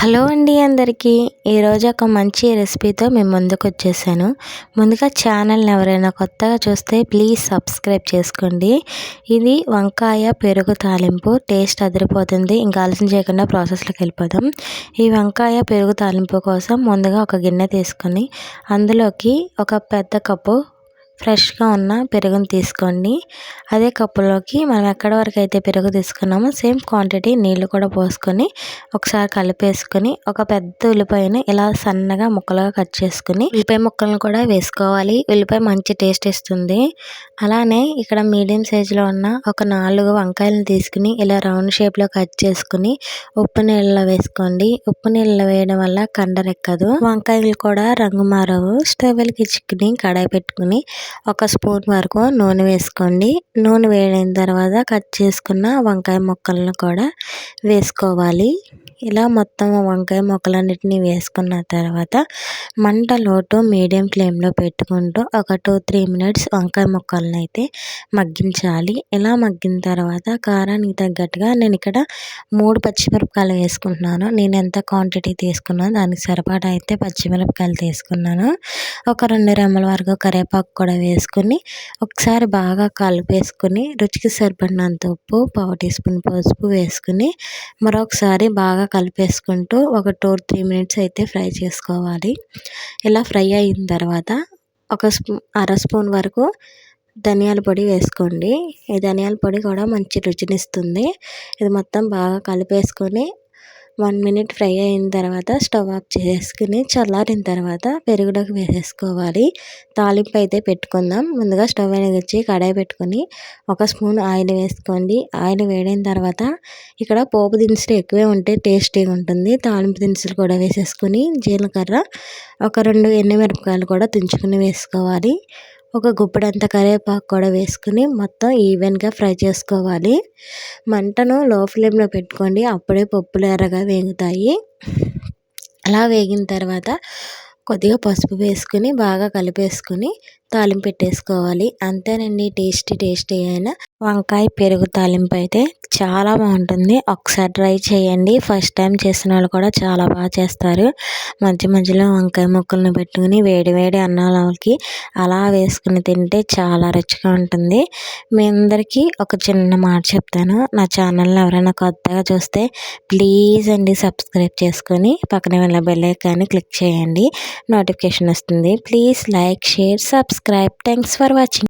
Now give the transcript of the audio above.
Hello అండి అందరికీ. ఈరోజు ఒక మంచి రెసిపీతో మేము ముందుకు వచ్చేసాను. ముందుగా ఛానల్ని ఎవరైనా కొత్తగా చూస్తే ప్లీజ్ సబ్స్క్రైబ్ చేసుకోండి. ఇది వంకాయ పెరుగు తాలింపు టేస్ట్ అదిరిపోతుంది. ఇంకా ఆలస్యం చేయకుండా ప్రాసెస్లోకి వెళ్ళిపోదాం. ఈ వంకాయ పెరుగు తాలింపు కోసం ముందుగా ఒక గిన్నె తీసుకొని అందులోకి ఒక పెద్ద కప్పు ఫ్రెష్గా ఉన్న పెరుగుని తీసుకోండి. అదే కప్పులోకి మనం ఎక్కడ వరకు అయితే పెరుగు తీసుకున్నామో సేమ్ క్వాంటిటీ నీళ్ళు కూడా పోసుకొని ఒకసారి కలిపేసుకొని ఒక పెద్ద ఉల్లిపాయను ఇలా సన్నగా ముక్కలుగా కట్ చేసుకుని ఉల్లిపాయ ముక్కలను కూడా వేసుకోవాలి. ఉల్లిపాయ మంచి టేస్ట్ ఇస్తుంది. అలానే ఇక్కడ మీడియం సైజులో ఉన్న ఒక నాలుగు వంకాయలను తీసుకుని ఇలా రౌండ్ షేప్లో కట్ చేసుకుని ఉప్పు నీళ్ళలో వేసుకోండి. ఉప్పు నీళ్ళలో వేయడం వల్ల కండరెక్కదు. వంకాయలు కూడా రంగు మారవు. స్టవ్ వెలిగించుకుని కడాయి పెట్టుకుని ఒక స్పూన్ వరకు నూనె వేసుకోండి. నూనె వేడిన తర్వాత కట్ చేసుకున్న వంకాయ ముక్కలను కూడా వేసుకోవాలి. ఇలా మొత్తం వంకాయ ముక్కలన్నిటిని వేసుకున్న తర్వాత మంట లోటు మీడియం ఫ్లేమ్లో పెట్టుకుంటూ ఒక టూ త్రీ మినిట్స్ వంకాయ ముక్కలను అయితే మగ్గించాలి. ఇలా మగ్గిన తర్వాత కారానికి తగ్గట్టుగా నేను ఇక్కడ మూడు పచ్చిమిరపకాయలు వేసుకుంటున్నాను. నేను ఎంత క్వాంటిటీ తీసుకున్నాను దానికి సరిపడా అయితే పచ్చిమిరపకాయలు తీసుకున్నాను. ఒక రెండు రెమ్మల వరకు కరివేపాకు కూడా వేసుకుని ఒకసారి బాగా కలిపేసుకుని రుచికి సరిపడినంత ఉప్పు పావు టీ స్పూన్ పసుపు వేసుకుని మరొకసారి బాగా కలిపేసుకుంటూ ఒక టూ త్రీ మినిట్స్ అయితే ఫ్రై చేసుకోవాలి. ఇలా ఫ్రై అయిన తర్వాత ఒక స్పూ అర స్పూన్ వరకు ధనియాల పొడి వేసుకోండి. ఈ ధనియాల పొడి కూడా మంచి రుచినిస్తుంది. ఇది మొత్తం బాగా కలిపేసుకొని వన్ మినిట్ ఫ్రై అయిన తర్వాత స్టవ్ ఆఫ్ చేసుకుని చల్లారిన తర్వాత పెరుగులోకి వేసేసుకోవాలి. తాలింపు అయితే పెట్టుకుందాం. ముందుగా స్టవ్ వెలిగించి కడాయి పెట్టుకొని ఒక స్పూన్ ఆయిల్ వేసుకోండి. ఆయిల్ వేడిన తర్వాత ఇక్కడ పోపు దినుసులు ఎక్కువే ఉంటే టేస్టీగా ఉంటుంది. తాలింపు దినుసులు కూడా వేసేసుకొని జీలకర్ర ఒక రెండు ఎండుమిరపకాయలు కూడా తుంచుకుని వేసుకోవాలి. ఒక గుప్పెడంత కరివేపాకు కూడా వేసుకుని మొత్తం ఈవెన్గా ఫ్రై చేసుకోవాలి. మంటను లో ఫ్లేమ్లో పెట్టుకోండి. అప్పుడే పప్పులు ఎర్రగా వేగుతాయి. అలా వేగిన తర్వాత కొద్దిగా పసుపు వేసుకుని బాగా కలిపేసుకుని తాలింపు పెట్టేసుకోవాలి. అంతేనండి టేస్టీ టేస్టీ అయిన వంకాయ పెరుగు తాలింపు అయితే చాలా బాగుంటుంది. ఒకసారి ట్రై చేయండి. ఫస్ట్ టైం చేసిన వాళ్ళు కూడా చాలా బాగా చేస్తారు. మధ్య మధ్యలో వంకాయ ముక్కలను పెట్టుకుని వేడి వేడి అన్నాలకి అలా వేసుకుని తింటే చాలా రుచిగా ఉంటుంది. మీ అందరికీ ఒక చిన్న మాట చెప్తాను. నా ఛానల్ని ఎవరైనా కొత్తగా చూస్తే ప్లీజ్ అండి సబ్స్క్రైబ్ చేసుకొని పక్కన వెళ్ళే బెల్ ఐకాన్ని క్లిక్ చేయండి. నోటిఫికేషన్ వస్తుంది. Please like share subscribe thanks for watching